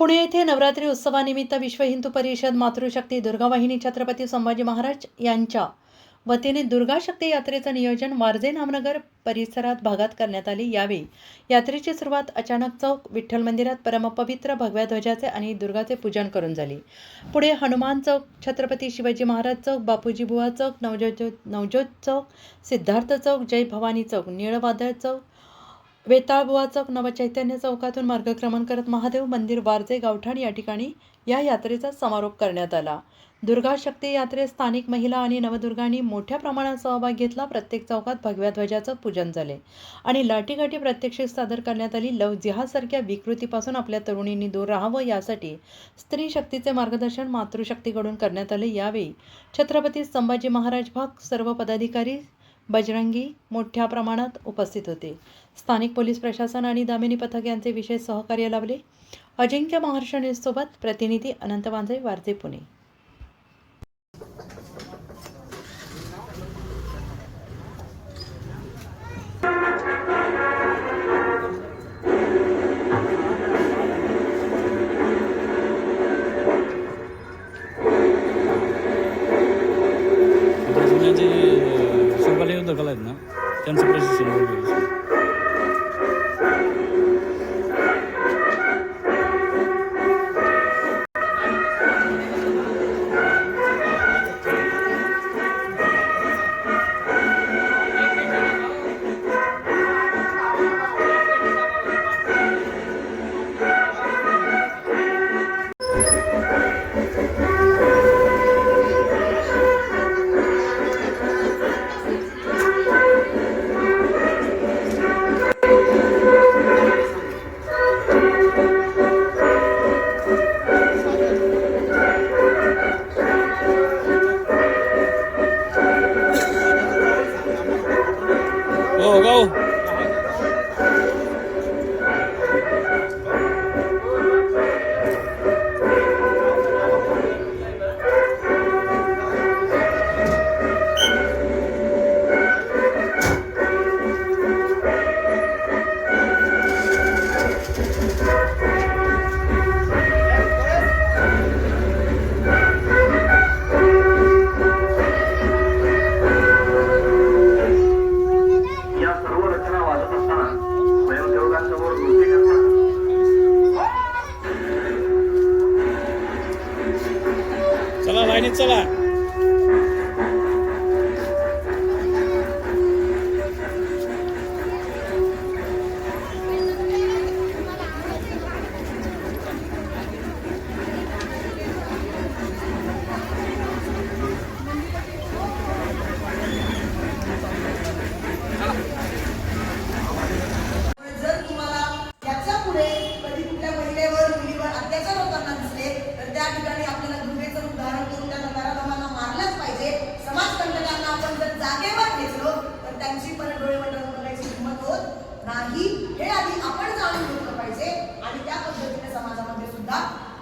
पुणे येथे नवरात्री उत्सवानिमित्त विश्व हिंदू परिषद मातृशक्ती दुर्गावाहिनी छत्रपती संभाजी महाराज यांच्या वतीने दुर्गा शक्ती यात्रेचं नियोजन वारजे नामनगर परिसरात भागात करण्यात आले. यावेळी यात्रेची सुरुवात अचानक चौक विठ्ठल मंदिरात परमपवित्र भगव्या ध्वजाचे आणि दुर्गाचे पूजन करून झाली. पुढे हनुमान चौक छत्रपती शिवाजी महाराज चौक बापूजी बुवा चौक नवजोत नवजोत चौक सिद्धार्थ चौक जय भवानी चौक निळवादळ चौक वेताळबुवा चौक नवचैतन्य चौकातून मार्गक्रमण करत महादेव मंदिर वारजे गावठाण या ठिकाणी या यात्रेचा समारोप करण्यात आला. दुर्गा शक्ती यात्रेत स्थानिक महिला आणि नवदुर्गांनी मोठ्या प्रमाणात सहभाग घेतला. प्रत्येक चौकात भगव्या ध्वजाचं पूजन झाले आणि लाठीकाठी प्रत्यक्षित सादर करण्यात आली. लव जिहासारख्या विकृतीपासून आपल्या तरुणींनी दूर राहावं यासाठी स्त्री शक्तीचे मार्गदर्शन मातृशक्तीकडून करण्यात आले. यावेळी छत्रपती संभाजी महाराज भाग सर्व पदाधिकारी बजरंगी मोठ्या प्रमाणात उपस्थित होते. स्थानिक पोलीस प्रशासन आणि दामिनी पथक यांचे विशेष सहकार्य लाभले. अजिंक्य महाराष्ट्र प्रतिनिधी अनंत वांझे वारजे पुणे. चला लाईनीत चला जागेवर घेतलो तर त्यांची परत डोळे वटारून बघायची हिंमत होत नाही. हे आधी आपण जाणून घेतलं पाहिजे आणि त्या पद्धतीने समाजामध्ये सुद्धा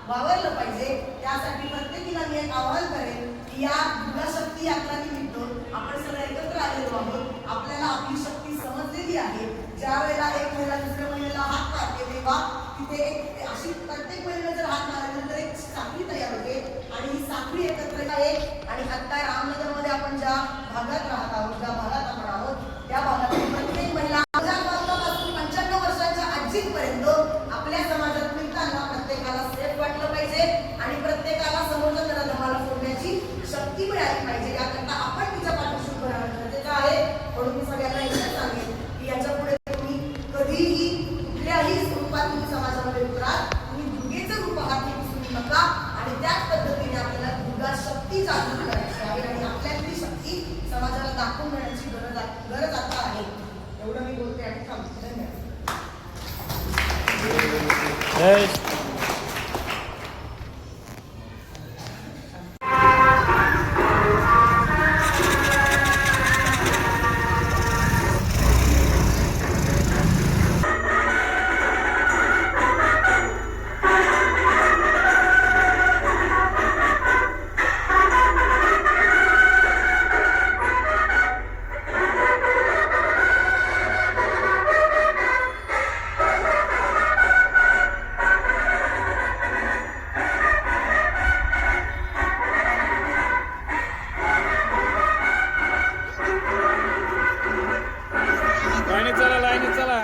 वावरलं पाहिजे. त्यासाठी प्रत्येकीला मी एक आवाहन करेन की या दुर्गा शक्ती यात्रा निमित्त आपण सगळे एकत्र आलेलो आहोत. आपल्याला आपली शक्ती समजलेली आहे. ज्या वेळेला एक महिला दुसऱ्या महिलेला हात मारते तेव्हा तिथे एक अशी प्रत्येक महिला जर हात मारल्यानंतर एक साखळी तयार होते. आणि ही साखळी एकत्र आहे आणि आता रामनगर आपण ज्या भागात राहत आहोत ज्या भागात आपण आहोत त्या भागातील प्रत्येक महिला हजार वर्षापासून पंच्याण्णव वर्षाच्या आजीपर्यंत आपल्या समाजात फिरताना प्रत्येकाला सेफ वाटलं पाहिजे आणि प्रत्येकाला समोरच्या त्याला धमाला सोडण्याची शक्ती मिळाली पाहिजे याकरता आपण तिच्या पाठीशी उभं राहणं गरजेचं आहे म्हणून मी सगळ्यांना एकच सांगेन की याच्यापुढे तुम्ही कधीही कुठल्याही स्वरूपात तुम्ही समाजामध्ये उतरा तुम्ही दुर्गेचं रूप आहात हे विसरू नका आणि त्याच पद्धतीने आपल्याला दुर्गा शक्ती जागृत करायची आहे आणि आपल्यातली शक्ती समाजाला दाखवून देण्याची गरज आता आहे. एवढं मी बोलते आणि थांबते. धन्यवाद. लाईनीत चला लाईनीत चला.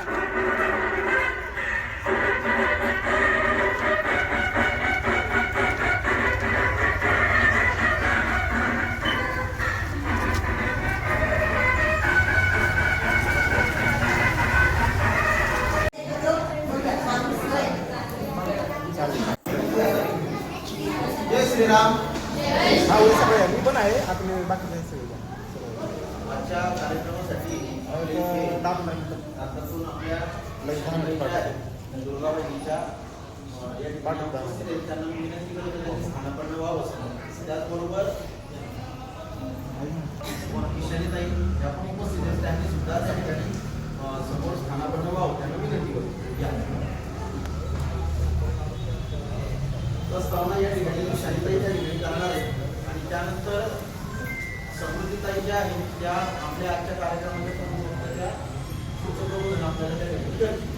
जय श्रीराम. हा सगळे. मी पण आहे. आता मी बाकी आतातून आपल्या दुर्गा बहिणीच्या अं, या ठिकाणी उपस्थित आहेत. त्यांना मी विनंती करतो त्यांनी स्थानापन्न व्हावं. त्याचबरोबर किशोरीताई या पण उपस्थित आहेत. त्यांनी सुद्धा त्या ठिकाणी समोर स्थानापन्न व्हावं. त्यांना विनंती करतो. या. प्रस्तावना या ठिकाणी शालिताई त्या ठिकाणी करणार आहेत. आणि त्यानंतर समृद्धीताई ज्या आहेत त्या आपल्या आजच्या Good.